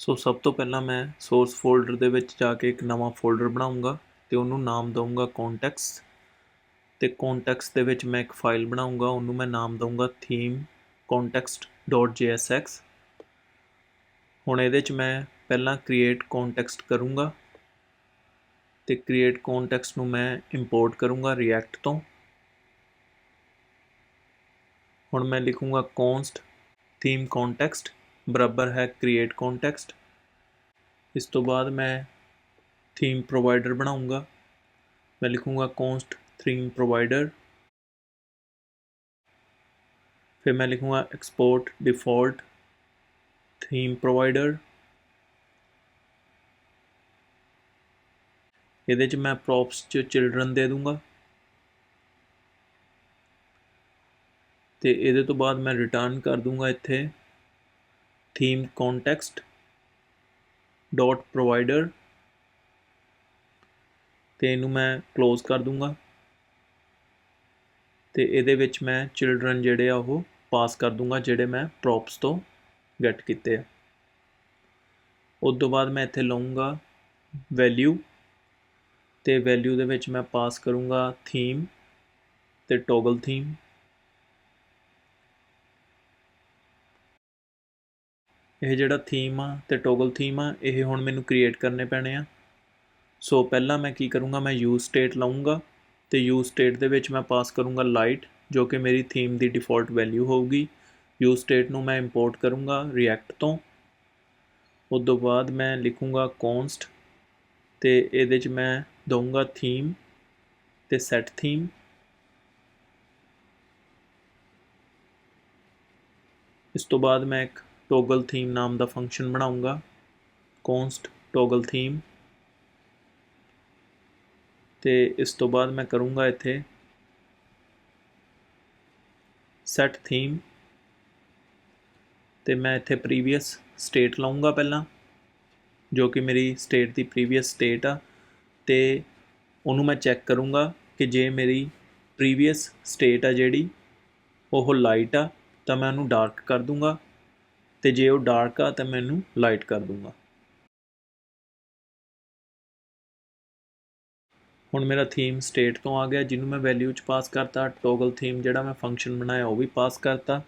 ਸੋ ਸਭ ਤੋਂ ਪਹਿਲਾਂ ਮੈਂ ਸੋਰਸ ਫੋਲਡਰ ਦੇ ਵਿੱਚ ਜਾ ਕੇ ਇੱਕ ਨਵਾਂ ਫੋਲਡਰ ਬਣਾਉਂਗਾ ਤੇ ਉਹਨੂੰ ਨਾਮ ਦਊਂਗਾ ਕੰਟੈਕਟਸ ਤੇ ਕੰਟੈਕਟਸ ਦੇ ਵਿੱਚ ਮੈਂ ਇੱਕ ਫਾਈਲ ਬਣਾਉਂਗਾ, ਉਹਨੂੰ ਮੈਂ ਨਾਮ ਦਊਂਗਾ theme context.jsx ਹੁਣ ਇਹਦੇ 'ਚ ਮੈਂ ਪਹਿਲਾਂ ਕ੍ਰੀਏਟ ਕੰਟੈਕਸਟ ਕਰੂੰਗਾ ਤੇ ਕ੍ਰੀਏਟ ਕੰਟੈਕਸਟ ਨੂੰ ਮੈਂ ਇੰਪੋਰਟ ਕਰੂੰਗਾ ਰਿਐਕਟ ਤੋਂ। ਹੁਣ ਮੈਂ ਲਿਖੂੰਗਾ const theme context ਬਰਾਬਰ ਹੈ ਕ੍ਰੀਏਟ ਕੰਟੈਕਸਟ ਇਸ ਤੋਂ ਬਾਅਦ ਮੈਂ ਥੀਮ ਪ੍ਰੋਵਾਈਡਰ ਬਣਾਉਂਗਾ। ਮੈਂ ਲਿਖੂੰਗਾ const theme provider ਫਿਰ ਮੈਂ ਲਿਖੂੰਗਾ export default theme provider ਇਹਦੇ 'ਚ ਮੈਂ props 'ਚ children ਦੇ ਦੂੰਗਾ। ਤੇ ਇਹਦੇ ਤੋਂ ਬਾਅਦ ਮੈਂ ਰਿਟਰਨ ਕਰ ਦੂੰਗਾ ਇੱਥੇ। theme context dot provider ਤੇ ਇਹਨੂੰ ਮੈਂ ক্লোਜ਼ ਕਰ ਦੂੰਗਾ। ਤੇ ਇਹਦੇ ਵਿੱਚ ਮੈਂ ਚਿਲड्रन ਜਿਹੜੇ ਆ ਉਹ ਪਾਸ ਕਰ ਦੂੰਗਾ, ਜਿਹੜੇ ਮੈਂ ਪ੍ਰੋਪਸ ਤੋਂ ਗੈਟ ਕੀਤੇ ਆ। ਉਸ ਤੋਂ ਬਾਅਦ ਮੈਂ ਇੱਥੇ ਲਵਾਂਗਾ ਵੈਲਿਊ ਤੇ ਵੈਲਿਊ ਦੇ ਵਿੱਚ ਮੈਂ ਪਾਸ ਕਰੂੰਗਾ ਥੀਮ ਤੇ ਟੋਗਲ ਥੀਮ ਇਹ ਜਿਹੜਾ ਥੀਮ ਆ ਤੇ ਟੋਗਲ ਥੀਮ ਆ, ਇਹ ਹੁਣ ਮੈਨੂੰ ਕ੍ਰੀਏਟ ਕਰਨੇ ਪੈਣੇ ਆ। ਸੋ ਪਹਿਲਾਂ ਮੈਂ ਕੀ ਕਰੂੰਗਾ, ਮੈਂ ਯੂ ਸਟੇਟ ਲਾਉਂਗਾ ਤੇ ਯੂ ਸਟੇਟ ਦੇ ਵਿੱਚ ਮੈਂ ਪਾਸ ਕਰੂੰਗਾ ਲਾਈਟ ਜੋ ਕਿ ਮੇਰੀ ਥੀਮ ਦੀ ਡਿਫਾਲਟ ਵੈਲਿਊ ਹੋਊਗੀ। ਯੂ ਸਟੇਟ ਨੂੰ ਮੈਂ ਇੰਪੋਰਟ ਕਰੂੰਗਾ ਰਿਐਕਟ ਤੋਂ। ਉਸ ਤੋਂ ਬਾਅਦ ਮੈਂ ਲਿਖੂੰਗਾ const ਤੇ ਇਹਦੇ 'ਚ ਮੈਂ ਦਊਂਗਾ ਥੀਮ ਤੇ ਸੈਟ ਥੀਮ ਇਸ ਤੋਂ ਬਾਅਦ ਮੈਂ ਇੱਕ ਟੋਗਲ ਥੀਮ ਨਾਮ ਦਾ ਫੰਕਸ਼ਨ ਬਣਾਉਂਗਾ। const ਟੋਗਲ ਥੀਮ ਤੇ ਇਸ ਤੋਂ ਬਾਅਦ ਮੈਂ ਕਰੂੰਗਾ ਇੱਥੇ ਸੈਟ ਥੀਮ ਤੇ ਮੈਂ ਇੱਥੇ ਪ੍ਰੀਵੀਅਸ ਸਟੇਟ ਲਾਉਂਗਾ ਪਹਿਲਾਂ, ਜੋ ਕਿ ਮੇਰੀ ਸਟੇਟ ਦੀ ਪ੍ਰੀਵੀਅਸ ਸਟੇਟ ਆ। ਤੇ ਉਹਨੂੰ ਮੈਂ ਚੈੱਕ ਕਰੂੰਗਾ ਕਿ ਜੇ ਮੇਰੀ ਪ੍ਰੀਵੀਅਸ ਸਟੇਟ ਆ ਜਿਹੜੀ, ਉਹ ਲਾਈਟ ਆ, ਤਾਂ ਮੈਂ ਉਹਨੂੰ ਡਾਰਕ ਕਰ ਦੂੰਗਾ। ਤੇ ਜੇ ਉਹ ਡਾਰਕ ਆ ਤਾਂ ਮੈਂ ਇਹਨੂੰ ਲਾਈਟ ਕਰ ਦੂੰਗਾ ਹੁਣ ਮੇਰਾ ਥੀਮ ਸਟੇਟ ਤੋਂ ਆ ਗਿਆ, ਜਿਹਨੂੰ ਮੈਂ ਵੈਲਿਊ ਚ ਪਾਸ ਕਰਤਾ ਟੋਗਲ ਥੀਮ ਜਿਹੜਾ ਮੈਂ ਫੰਕਸ਼ਨ ਬਣਾਇਆ ਉਹ ਵੀ ਪਾਸ ਕਰਤਾ।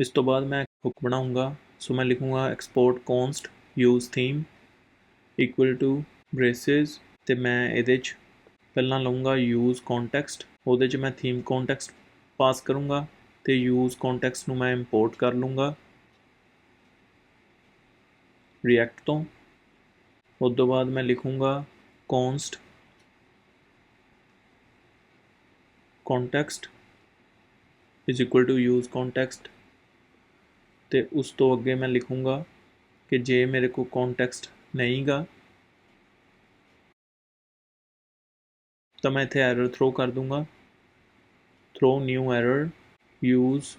ਇਸ ਤੋਂ ਬਾਅਦ ਮੈਂ ਹੁੱਕ ਬਣਾਉਂਗਾ, ਸੋ ਮੈਂ ਲਿਖੂੰਗਾ export const, use theme, equal to braces, ਤੇ ਮੈਂ ਇਹਦੇ ਚ ਪਹਿਲਾਂ ਲਵਾਂਗਾ use context, ਉਹਦੇ ਚ ਮੈਂ theme context ਪਾਸ ਕਰੂੰਗਾ। ਤੇ use context ਨੂੰ ਮੈਂ ਇੰਪੋਰਟ ਕਰ ਲੂੰਗਾ ਰਿਐਕਟ ਤੋਂ। ਉਸ ਤੋਂ ਬਾਅਦ ਮੈਂ ਲਿਖੂੰਗਾ const context is equal to use context ਤੇ ਉਸ ਤੋਂ ਅੱਗੇ ਮੈਂ ਲਿਖੂੰਗਾ ਕਿ ਜੇ ਮੇਰੇ ਕੋਲ context ਨਹੀਂਗਾ, ਤਾਂ ਮੈਂ ਇੱਥੇ ਐਰਰ ਥਰੋ ਕਰ ਦੂੰਗਾ throw new error use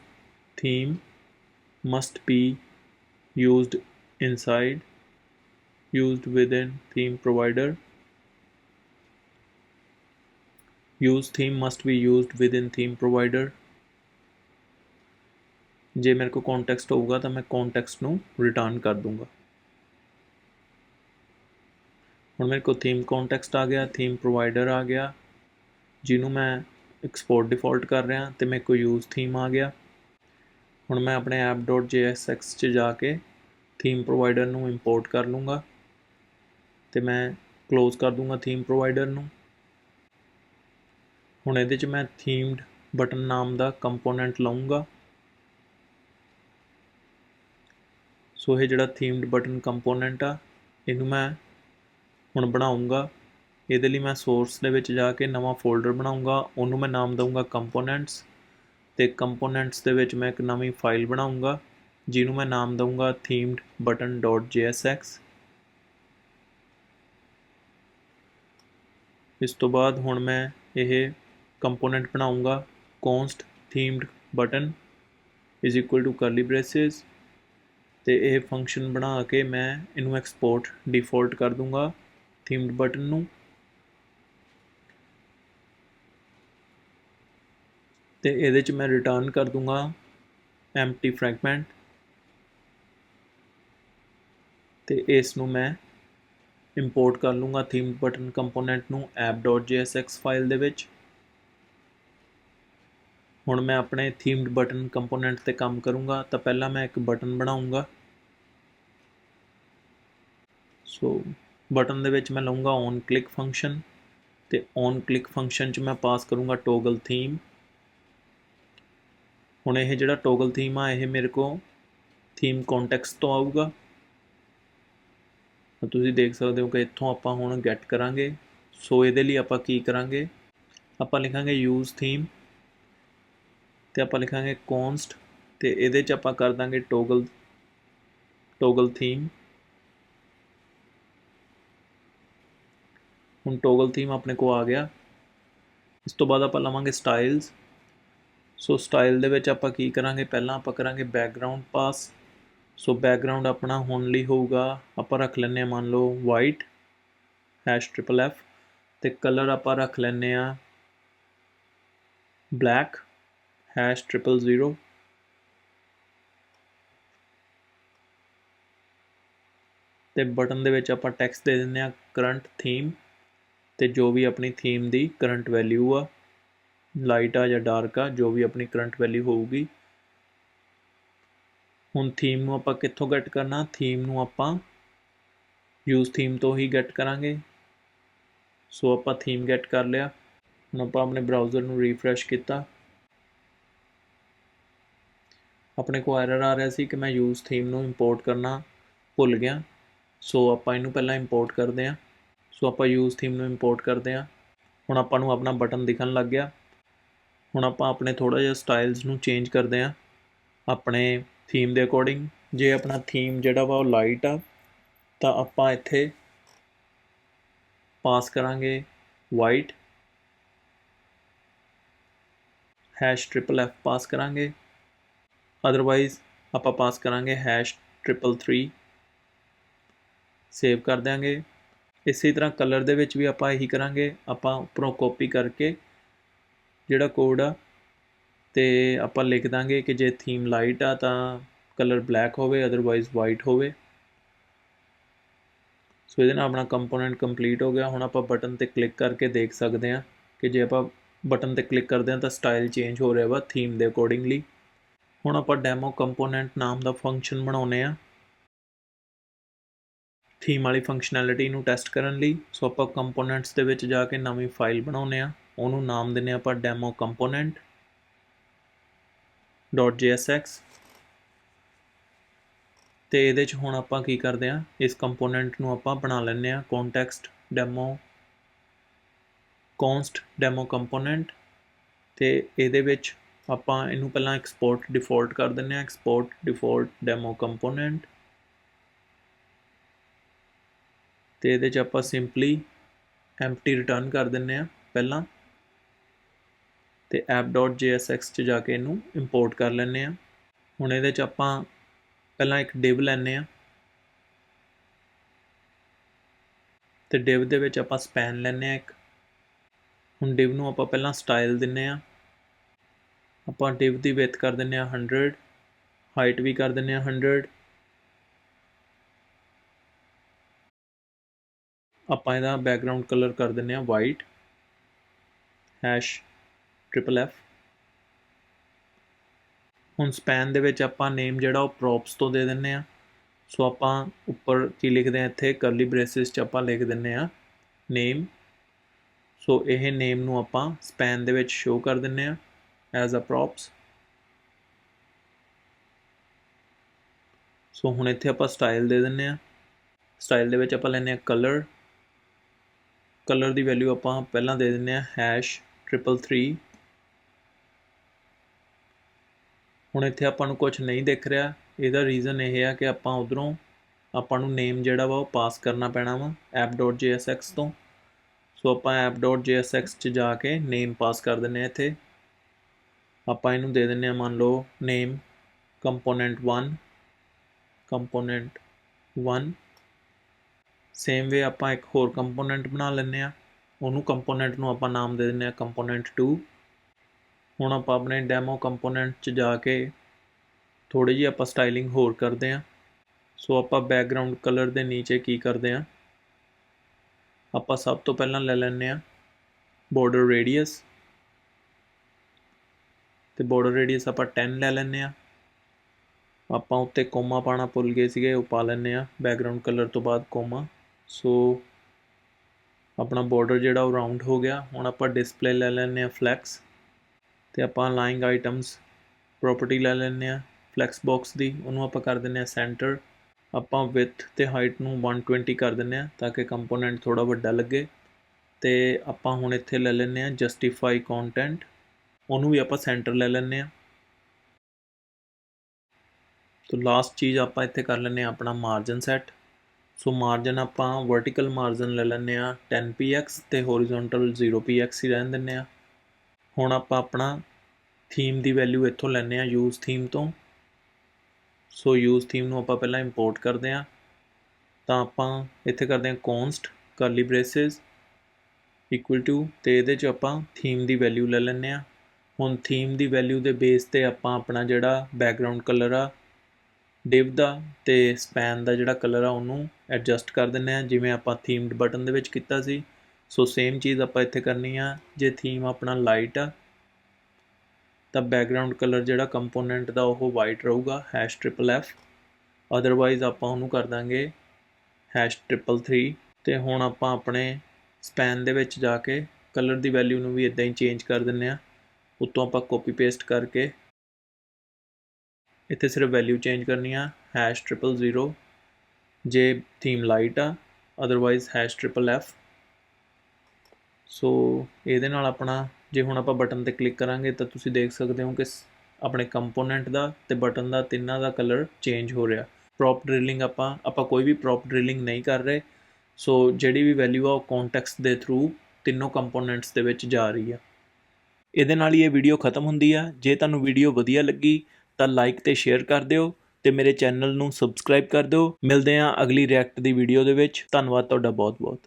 theme must be used inside used within theme provider use theme must be used within theme provider ਜੇ ਮੇਰੇ ਕੋਲ ਕੰਟੈਕਸਟ ਹੋਊਗਾ ਤਾਂ ਮੈਂ ਕੰਟੈਕਸਟ ਨੂੰ ਰਿਟਰਨ ਕਰ ਦੂੰਗਾ ਹੁਣ ਮੇਰੇ ਕੋਲ ਥੀਮ ਕੰਟੈਕਸਟ ਆ ਗਿਆ ਥੀਮ ਪ੍ਰੋਵਾਈਡਰ ਆ ਗਿਆ ਜਿਹਨੂੰ ਮੈਂ ਐਕਸਪੋਰਟ ਡਿਫਾਲਟ ਕਰ ਰਿਹਾ ਤੇ ਮੇਰੇ ਕੋਲ ਯੂਜ਼ ਥੀਮ ਆ ਗਿਆ। ਹੁਣ ਮੈਂ ਆਪਣੇ app.jsx 'ਚ ਜਾ ਕੇ ਥੀਮ ਪ੍ਰੋਵਾਈਡਰ ਨੂੰ ਇੰਪੋਰਟ ਕਰ ਲੂੰਗਾ ਤੇ ਮੈਂ ਕਲੋਜ਼ ਕਰ ਦੂੰਗਾ ਥੀਮ ਪ੍ਰੋਵਾਈਡਰ ਨੂੰ। ਹੁਣ ਇਹਦੇ 'ਚ ਮੈਂ ਥੀਮਡ ਬਟਨ ਨਾਮ ਦਾ ਕੰਪੋਨੈਂਟ ਲਾਉਂਗਾ। ਸੋ ਇਹ ਜਿਹੜਾ ਥੀਮਡ ਬਟਨ ਕੰਪੋਨੈਂਟ ਆ, ਇਹਨੂੰ ਮੈਂ ਹੁਣ ਬਣਾਉਂਗਾ। ਇਹਦੇ ਲਈ ਮੈਂ ਸੋਰਸ ਦੇ ਵਿੱਚ ਜਾ ਕੇ ਨਵਾਂ ਫੋਲਡਰ ਬਣਾਉਂਗਾ, ਉਹਨੂੰ ਮੈਂ ਨਾਮ ਦਊਂਗਾ ਕੰਪੋਨੈਂਟਸ ਤੇ ਕੰਪੋਨੈਂਟਸ ਦੇ ਵਿੱਚ ਮੈਂ ਇੱਕ ਨਵੀਂ ਫਾਈਲ ਬਣਾਉਂਗਾ, ਜਿਹਨੂੰ ਮੈਂ ਨਾਮ ਦਊਂਗਾ themed.button.jsx ਇਸ ਤੋਂ ਬਾਅਦ ਹੁਣ ਮੈਂ ਇਹ ਕੰਪੋਨੈਂਟ ਬਣਾਉਂਗਾ, const themed button is equal to curly braces ਤੇ ਇਹ ਫੰਕਸ਼ਨ ਬਣਾ ਕੇ ਮੈਂ ਇਹਨੂੰ ਐਕਸਪੋਰਟ ਡਿਫਾਲਟ ਕਰ ਦੂੰਗਾ ਥੀਮਡ ਬਟਨ ਨੂੰ। ਤੇ ਇਹਦੇ ਚ ਮੈਂ ਰਿਟਰਨ ਕਰ ਦੂੰਗਾ empty fragment ਤੇ ਇਸ ਨੂੰ ਮੈਂ ਇੰਪੋਰਟ ਕਰ ਲੂੰਗਾ ਥੀਮ ਬਟਨ ਕੰਪੋਨੈਂਟ ਨੂੰ app.jsx ਫਾਈਲ ਦੇ ਵਿੱਚ। ਹੁਣ ਮੈਂ ਆਪਣੇ ਥੀਮਡ ਬਟਨ ਕੰਪੋਨੈਂਟ ਤੇ ਕੰਮ ਕਰੂੰਗਾ ਤਾਂ ਪਹਿਲਾਂ ਮੈਂ ਇੱਕ ਬਟਨ ਬਣਾਉਂਗਾ। ਸੋ ਬਟਨ ਦੇ ਵਿੱਚ ਮੈਂ ਲਵਾਂਗਾ ਔਨ ਕਲਿੱਕ ਫੰਕਸ਼ਨ ਤੇ ਔਨ ਕਲਿੱਕ ਫੰਕਸ਼ਨ 'ਚ ਮੈਂ ਪਾਸ ਕਰੂੰਗਾ ਟੋਗਲ ਥੀਮ ਹੁਣ ਇਹ ਜਿਹੜਾ ਟੋਗਲ ਥੀਮ ਆ, ਇਹ ਮੇਰੇ ਕੋ ਥੀਮ ਕੰਟੈਕਸਟ ਤੋਂ ਆਊਗਾ। ਤੁਸੀਂ ਦੇਖ ਸਕਦੇ ਹੋ ਕਿ ਇੱਥੋਂ ਆਪਾਂ ਹੁਣ ਗੈਟ ਕਰਾਂਗੇ। ਸੋ ਇਹਦੇ ਲਈ ਆਪਾਂ ਕੀ ਕਰਾਂਗੇ? ਆਪਾਂ ਲਿਖਾਂਗੇ ਯੂਜ਼ ਥੀਮ ਤੇ ਆਪਾਂ ਲਿਖਾਂਗੇ const ਤੇ ਇਹਦੇ 'ਚ ਆਪਾਂ ਕਰ ਦਾਂਗੇ ਟੋਗਲ ਟੋਗਲ ਥੀਮ ਹੁਣ ਟੋਗਲ ਥੀਮ ਆਪਣੇ ਕੋ ਆ ਗਿਆ। ਇਸ ਤੋਂ ਬਾਅਦ ਆਪਾਂ ਲਵਾਂਗੇ ਸਟਾਈਲਸ ਸੋ ਸਟਾਈਲ ਦੇ ਵਿੱਚ ਆਪਾਂ ਕੀ ਕਰਾਂਗੇ? ਪਹਿਲਾਂ ਆਪਾਂ ਕਰਾਂਗੇ ਬੈਕਗ੍ਰਾਉਂਡ ਪਾਸ ਸੋ ਬੈਕਗ੍ਰਾਉਂਡ ਆਪਣਾ ਹੁਣ ਲਈ ਹੋਊਗਾ, ਆਪਾਂ ਰੱਖ ਲੈਂਦੇ ਆ ਮੰਨ ਲਓ ਵਾਈਟ ਹੈਸ਼ ਟ੍ਰਿਪਲ ਐਫ ਤੇ ਕਲਰ ਆਪਾਂ ਰੱਖ ਲੈਂਦੇ ਆ ਬਲੈਕ ਹੈਸ਼ ਟ੍ਰਿਪਲ ਜ਼ੀਰੋ ਤੇ ਬਟਨ ਦੇ ਵਿੱਚ ਆਪਾਂ ਟੈਕਸਟ ਦੇ ਦਿੰਦੇ ਆ ਕਰੰਟ ਥੀਮ ਤੇ ਜੋ ਵੀ ਆਪਣੀ ਥੀਮ ਦੀ ਕਰੰਟ ਵੈਲਿਊ ਆ ਲਾਈਟ ਆ ਜਾਂ ਡਾਰਕ ਆ, ਜੋ ਵੀ ਆਪਣੀ ਕਰੰਟ ਵੈਲਿਊ ਹੋਊਗੀ। ਹੁਣ ਥੀਮ ਨੂੰ ਆਪਾਂ ਕਿੱਥੋਂ ਗੈਟ ਕਰਨਾ? ਥੀਮ ਨੂੰ ਆਪਾਂ ਯੂਜ਼ ਥੀਮ ਤੋਂ ਹੀ ਗੈਟ ਕਰਾਂਗੇ। ਸੋ ਆਪਾਂ ਥੀਮ ਗੈਟ ਕਰ ਲਿਆ। ਹੁਣ ਆਪਾਂ ਆਪਣੇ ਬਰਾਊਜ਼ਰ ਨੂੰ ਰੀਫਰੈਸ਼ ਕੀਤਾ। ਆਪਣੇ ਕੋ ਐਰਰ ਆ ਰਿਹਾ ਸੀ ਕਿ ਮੈਂ ਯੂਜ਼ ਥੀਮ ਨੂੰ ਇੰਪੋਰਟ ਕਰਨਾ ਭੁੱਲ ਗਿਆ। ਸੋ ਆਪਾਂ ਇਹਨੂੰ ਪਹਿਲਾਂ ਇੰਪੋਰਟ ਕਰਦੇ ਹਾਂ। ਸੋ ਆਪਾਂ ਯੂਜ਼ ਥੀਮ ਨੂੰ ਇੰਪੋਰਟ ਕਰਦੇ ਹਾਂ। ਹੁਣ ਆਪਾਂ ਨੂੰ ਆਪਣਾ ਬਟਨ ਦਿਖਣ ਲੱਗ ਗਿਆ। ਹੁਣ ਆਪਾਂ ਆਪਣੇ ਥੋੜਾ ਜਿਹਾ ਸਟਾਈਲਸ ਨੂੰ ਚੇਂਜ ਕਰਦੇ ਹਾਂ। ਆਪਣੇ ਥੀਮ ਦੇ ਅਕੋਰਡਿੰਗ ਜੇ ਆਪਣਾ ਥੀਮ ਜਿਹੜਾ ਵਾ ਉਹ ਲਾਈਟ ਆ, ਤਾਂ ਆਪਾਂ ਇੱਥੇ ਪਾਸ ਕਰਾਂਗੇ white hash triple F pass ਕਰਾਂਗੇ। ਅਦਰਵਾਈਜ਼ ਆਪਾਂ ਪਾਸ ਕਰਾਂਗੇ ਹੈਸ਼ ਟ੍ਰਿਪਲ 3 ਸੇਵ ਕਰ ਦਿਆਂਗੇ। ਇਸੇ ਤਰ੍ਹਾਂ ਕਲਰ ਦੇ ਵਿੱਚ ਵੀ ਆਪਾਂ ਇਹੀ ਕਰਾਂਗੇ। ਆਪਾਂ ਉੱਪਰੋਂ ਕਾਪੀ ਕਰਕੇ ਜਿਹੜਾ ਕੋਡ ਆ ਅਤੇ ਆਪਾਂ ਲਿਖ ਦਾਂਗੇ ਕਿ ਜੇ ਥੀਮ ਲਾਈਟ ਆ ਤਾਂ ਕਲਰ ਬਲੈਕ ਹੋਵੇ ਅਦਰਵਾਈਜ਼ ਵਾਈਟ ਹੋਵੇ। ਸੋ ਇਹਦੇ ਨਾਲ ਆਪਣਾ ਕੰਪੋਨੈਂਟ ਕੰਪਲੀਟ ਹੋ ਗਿਆ। ਹੁਣ ਆਪਾਂ ਬਟਨ ਤੇ ਕਲਿੱਕ ਕਰਕੇ ਦੇਖ ਸਕਦੇ ਹਾਂ ਕਿ ਜੇ ਆਪਾਂ ਬਟਨ ਤੇ ਕਲਿੱਕ ਕਰਦੇ ਹਾਂ ਤਾਂ ਸਟਾਈਲ ਚੇਂਜ ਹੋ ਰਿਹਾ ਵਾ ਥੀਮ ਦੇ ਅਕੋਰਡਿੰਗਲੀ ਹੁਣ ਆਪਾਂ ਡੈਮੋ ਕੰਪੋਨੈਂਟ ਨਾਮ ਦਾ ਫੰਕਸ਼ਨ ਬਣਾਉਨੇ ਆ ਥੀਮ ਵਾਲੀ ਫੰਕਸ਼ਨੈਲਿਟੀ ਨੂੰ ਟੈਸਟ ਕਰਨ ਲਈ। ਸੋ ਆਪਾਂ ਕੰਪੋਨੈਂਟਸ ਦੇ ਵਿੱਚ ਜਾ ਕੇ ਨਵੀਂ ਫਾਈਲ ਬਣਾਉਨੇ ਆ ਉਹਨੂੰ ਨਾਮ ਦਿੰਨੇ ਆਪਾਂ ਡੈਮੋ ਕੰਪੋਨੈਂਟ .jsx ਤੇ ਇਹਦੇ 'ਚ ਹੁਣ ਆਪਾਂ ਕੀ ਕਰਦੇ ਆ ਇਸ ਕੰਪੋਨੈਂਟ ਨੂੰ ਆਪਾਂ ਬਣਾ ਲੈਂਦੇ ਆ context demo const demo component ਤੇ ਇਹਦੇ ਵਿੱਚ ਆਪਾਂ ਇਹਨੂੰ ਪਹਿਲਾਂ ਐਕਸਪੋਰਟ ਡਿਫਾਲਟ ਕਰ ਦਿੰਨੇ ਆ ਐਕਸਪੋਰਟ ਡਿਫਾਲਟ ਡੈਮੋ ਕੰਪੋਨੈਂਟ ਤੇ ਇਹਦੇ 'ਚ ਆਪਾਂ ਸਿੰਪਲੀ ਐਮਪਟੀ ਰਿਟਰਨ ਕਰ ਦਿੰਨੇ ਆ ਪਹਿਲਾਂ। ਤੇ app.jsx 'ਚ ਜਾ ਕੇ ਇਹਨੂੰ ਇੰਪੋਰਟ ਕਰ ਲੈਂਦੇ ਆ ਹੁਣ ਇਹਦੇ 'ਚ ਆਪਾਂ ਪਹਿਲਾਂ ਇੱਕ div ਲੈਂਦੇ ਆ ਤੇ div ਦੇ ਵਿੱਚ ਆਪਾਂ ਸਪੈਨ ਲੈਂਦੇ ਆ ਇੱਕ। ਹੁਣ div ਨੂੰ ਆਪਾਂ ਪਹਿਲਾਂ ਸਟਾਈਲ ਦਿੰਨੇ ਆ ਆਪਾਂ div ਦੀ width ਕਰ ਦਿੰਨੇ ਆ 100 ਹਾਈਟ ਵੀ ਕਰ ਦਿੰਨੇ ਆ 100 ਆਪਾਂ ਇਹਦਾ ਬੈਕਗ੍ਰਾਉਂਡ ਕਲਰ ਕਰ ਦਿੰਨੇ ਆ ਵਾਈਟ ਹੈਸ਼ ਟ੍ਰਿਪਲ ਐਫ ਹੁਣ ਸਪੈਨ ਦੇ ਵਿੱਚ ਆਪਾਂ ਨੇਮ ਜਿਹੜਾ ਉਹ ਪ੍ਰੋਪਸ ਤੋਂ ਦੇ ਦਿੰਨੇ ਆ ਸੋ ਆਪਾਂ ਉੱਪਰ ਕੀ ਲਿਖਦੇ ਆ ਇੱਥੇ? ਕਰਲੀ ਬ੍ਰੇਸਿਸ ਚ ਆਪਾਂ ਲਿਖ ਦਿੰਨੇ ਆ ਨੇਮ ਸੋ ਇਹ ਨੇਮ ਨੂੰ ਆਪਾਂ ਸਪੈਨ ਦੇ ਵਿੱਚ ਸ਼ੋ ਕਰ ਦਿੰਨੇ ਆ ਐਜ਼ ਅ ਪ੍ਰੋਪਸ ਸੋ ਹੁਣ ਇੱਥੇ ਆਪਾਂ ਸਟਾਈਲ ਦੇ ਦਿੰਨੇ ਆ ਸਟਾਈਲ ਦੇ ਵਿੱਚ ਆਪਾਂ ਲੈਨੇ ਆ ਕਲਰ ਕਲਰ ਦੀ ਵੈਲਿਊ ਆਪਾਂ ਪਹਿਲਾਂ ਦੇ ਦਿੰਨੇ ਆ hash333 ਹੁਣ ਇੱਥੇ ਆਪਾਂ ਨੂੰ ਕੁਝ ਨਹੀਂ ਦਿਖ ਰਿਹਾ। ਇਹਦਾ ਰੀਜ਼ਨ ਇਹ ਆ ਕਿ ਆਪਾਂ ਉਧਰੋਂ ਆਪਾਂ ਨੂੰ ਨੇਮ ਜਿਹੜਾ ਵਾ ਉਹ ਪਾਸ ਕਰਨਾ ਪੈਣਾ ਵਾ app.jsx ਤੋਂ। ਸੋ ਆਪਾਂ app.jsx 'ਚ ਜਾ ਕੇ ਨੇਮ ਪਾਸ ਕਰ ਦਿੰਨੇ ਆ ਇੱਥੇ। ਆਪਾਂ ਇਹਨੂੰ ਦੇ ਦਿੰਨੇ ਆ ਮੰਨ ਲਓ name component 1 component 1 same way ਆਪਾਂ ਇੱਕ ਹੋਰ ਕੰਪੋਨੈਂਟ ਬਣਾ ਲੈਂਦੇ ਆ ਉਹਨੂੰ ਕੰਪੋਨੈਂਟ ਨੂੰ ਆਪਾਂ ਨਾਮ ਦੇ ਦਿੰਨੇ ਆ ਕੰਪੋਨੈਂਟ 2 ਹੁਣ ਆਪਾਂ ਆਪਣੇ ਡੈਮੋ ਕੰਪੋਨੈਂਟ 'ਚ ਜਾ ਕੇ ਥੋੜੀ ਜਿਹੀ ਆਪਾਂ ਸਟਾਈਲਿੰਗ ਹੋਰ ਕਰਦੇ ਹਾਂ। ਸੋ ਆਪਾਂ ਬੈਕਗ੍ਰਾਉਂਡ ਕਲਰ ਦੇ ਨੀਚੇ ਕੀ ਕਰਦੇ ਹਾਂ? ਆਪਾਂ ਸਭ ਤੋਂ ਪਹਿਲਾਂ ਲੈ ਲੈਂਦੇ ਹਾਂ ਬਾਰਡਰ ਰੇਡੀਅਸ ਤੇ ਬਾਰਡਰ ਰੇਡੀਅਸ ਆਪਾਂ 10 ਲੈ ਲੈਂਦੇ ਹਾਂ। ਆਪਾਂ ਉੱਤੇ ਕੋਮਾ ਪਾਣਾ ਭੁੱਲ ਗਏ ਸੀਗੇ, ਉਹ ਪਾ ਲੈਂਦੇ ਆ ਬੈਕਗ੍ਰਾਉਂਡ ਕਲਰ ਤੋਂ ਬਾਅਦ ਕੋਮਾ। ਸੋ ਆਪਣਾ ਬਾਰਡਰ ਜਿਹੜਾ ਉਹ ਰਾਉਂਡ ਹੋ ਗਿਆ। ਹੁਣ ਆਪਾਂ ਡਿਸਪਲੇ ਲੈ ਲੈਂਦੇ ਆ ਫਲੈਕਸ ਤੇ ਆਪਾਂ ਲਾਈਂਗ ਆਈਟਮਸ ਪ੍ਰੋਪਰਟੀ ਲੈ ਲੈਂਦੇ ਆ ਫਲੈਕਸ ਬਾਕਸ ਦੀ, ਉਹਨੂੰ ਆਪਾਂ ਕਰ ਦਿੰਦੇ ਆ ਸੈਂਟਰ ਆਪਾਂ ਵਿਥ ਤੇ ਹਾਈਟ ਨੂੰ 120 ਕਰ ਦਿੰਦੇ ਆ ਤਾਂ ਕਿ ਕੰਪੋਨੈਂਟ ਥੋੜਾ ਵੱਡਾ ਲੱਗੇ ਤੇ ਆਪਾਂ ਹੁਣ ਇੱਥੇ ਲੈ ਲੈਂਦੇ ਆ ਜਸਟੀਫਾਈ ਕੰਟੈਂਟ ਉਹਨੂੰ ਵੀ ਆਪਾਂ ਸੈਂਟਰ ਲੈ ਲੈਂਦੇ ਆ ਤੋ ਲਾਸਟ ਚੀਜ਼ ਆਪਾਂ ਇੱਥੇ ਕਰ ਲੈਂਦੇ ਆ ਆਪਣਾ ਮਾਰਜਨ ਸੈੱਟ ਸੋ ਮਾਰਜਨ ਆਪਾਂ ਵਰਟੀਕਲ ਮਾਰਜਨ ਲੈ ਲੈਂਦੇ ਆ 10px ਤੇ ਹੋਰੀਜ਼ੋਨਟਲ 0px ਹੀ ਰਹਿਣ ਦਿੰਦੇ ਆ ਹੁਣ ਆਪਾਂ ਆਪਣਾ ਥੀਮ ਦੀ ਵੈਲਿਊ ਇੱਥੋਂ ਲੈਂਦੇ ਆ ਯੂਜ਼ ਥੀਮ ਤੋਂ। ਸੋ ਯੂਜ਼ ਥੀਮ ਨੂੰ ਆਪਾਂ ਪਹਿਲਾਂ ਇੰਪੋਰਟ ਕਰਦੇ ਆ ਤਾਂ ਆਪਾਂ ਇੱਥੇ ਕਰਦੇ ਆ const curly braces equal to ਤੇ ਇਹਦੇ ਚ ਆਪਾਂ ਥੀਮ ਦੀ ਵੈਲਿਊ ਲੈ ਲੈਂਦੇ ਆ ਹੁਣ ਥੀਮ ਦੀ ਵੈਲਿਊ ਦੇ ਬੇਸ ਤੇ ਆਪਾਂ ਆਪਣਾ ਜਿਹੜਾ ਬੈਕਗ੍ਰਾਉਂਡ ਕਲਰ ਆ, div ਦਾ ਤੇ ਸਪੈਨ ਦਾ ਜਿਹੜਾ ਕਲਰ ਆ, ਉਹਨੂੰ ਐਡਜਸਟ ਕਰ ਦਿੰਨੇ ਆ ਜਿਵੇਂ ਆਪਾਂ ਥੀਮਡ ਬਟਨ ਦੇ ਵਿੱਚ ਕੀਤਾ ਸੀ। ਸੋ ਸੇਮ ਚੀਜ਼ ਆਪਾਂ ਇੱਥੇ ਕਰਨੀ ਆ। ਜੇ ਥੀਮ ਆਪਣਾ ਲਾਈਟ ਆ, ਤਾਂ ਬੈਕਗ੍ਰਾਉਂਡ ਕਲਰ ਜਿਹੜਾ ਕੰਪੋਨੈਂਟ ਦਾ ਉਹ ਵਾਈਟ ਰਹੂਗਾ #FFF ਅਦਰਵਾਈਜ਼ ਆਪਾਂ ਉਹਨੂੰ ਕਰ ਦਾਂਗੇ #333 ਤੇ ਹੁਣ ਆਪਾਂ ਆਪਣੇ ਸਪੈਨ ਦੇ ਵਿੱਚ ਜਾ ਕੇ ਕਲਰ ਦੀ ਵੈਲਿਊ ਨੂੰ ਵੀ ਇਦਾਂ ਹੀ ਚੇਂਜ ਕਰ ਦਿੰਨੇ ਆ। ਉੱਤੋਂ ਆਪਾਂ ਕਾਪੀ ਪੇਸਟ ਕਰਕੇ ਇੱਥੇ ਸਿਰਫ ਵੈਲਿਊ ਚੇਂਜ ਕਰਨੀ ਆ #000 ਜੇ ਥੀਮ ਲਾਈਟ ਆ ਅਦਰਵਾਈਜ਼ #FFF ਸੋ ਇਹਦੇ ਨਾਲ ਆਪਣਾ, ਜੇ ਹੁਣ ਆਪਾਂ ਬਟਨ ਤੇ ਕਲਿੱਕ ਕਰਾਂਗੇ ਤਾਂ ਤੁਸੀਂ ਦੇਖ ਸਕਦੇ ਹੋ ਕਿ ਆਪਣੇ ਕੰਪੋਨੈਂਟ ਦਾ ਤੇ ਬਟਨ ਦਾ ਤਿੰਨਾਂ ਦਾ ਕਲਰ ਚੇਂਜ ਹੋ ਰਿਹਾ। ਪ੍ਰੋਪ ਡ੍ਰਿਲਿੰਗ ਆਪਾਂ ਆਪਾਂ ਕੋਈ ਵੀ ਪ੍ਰੋਪ ਡ੍ਰਿਲਿੰਗ ਨਹੀਂ ਕਰ ਰਹੇ। ਸੋ ਜਿਹੜੀ ਵੀ ਵੈਲਿਊ ਆ ਉਹ ਕੰਟੈਕਸਟ ਦੇ ਥਰੂ ਤਿੰਨੋਂ ਕੰਪੋਨੈਂਟਸ ਦੇ ਵਿੱਚ ਜਾ ਰਹੀ ਆ। ਇਹਦੇ ਨਾਲ ਹੀ ਇਹ ਵੀਡੀਓ ਖਤਮ ਹੁੰਦੀ ਆ। ਜੇ ਤੁਹਾਨੂੰ ਵੀਡੀਓ ਵਧੀਆ ਲੱਗੀ ਤਾਂ ਲਾਈਕ ਤੇ ਸ਼ੇਅਰ ਕਰ ਦਿਓ ਤੇ ਮੇਰੇ ਚੈਨਲ ਨੂੰ ਸਬਸਕ੍ਰਾਈਬ ਕਰ ਦਿਓ। ਮਿਲਦੇ ਹਾਂ ਅਗਲੀ ਰਿਐਕਟ ਦੀ ਵੀਡੀਓ ਦੇ ਵਿੱਚ। ਧੰਨਵਾਦ ਤੁਹਾਡਾ ਬਹੁਤ ਬਹੁਤ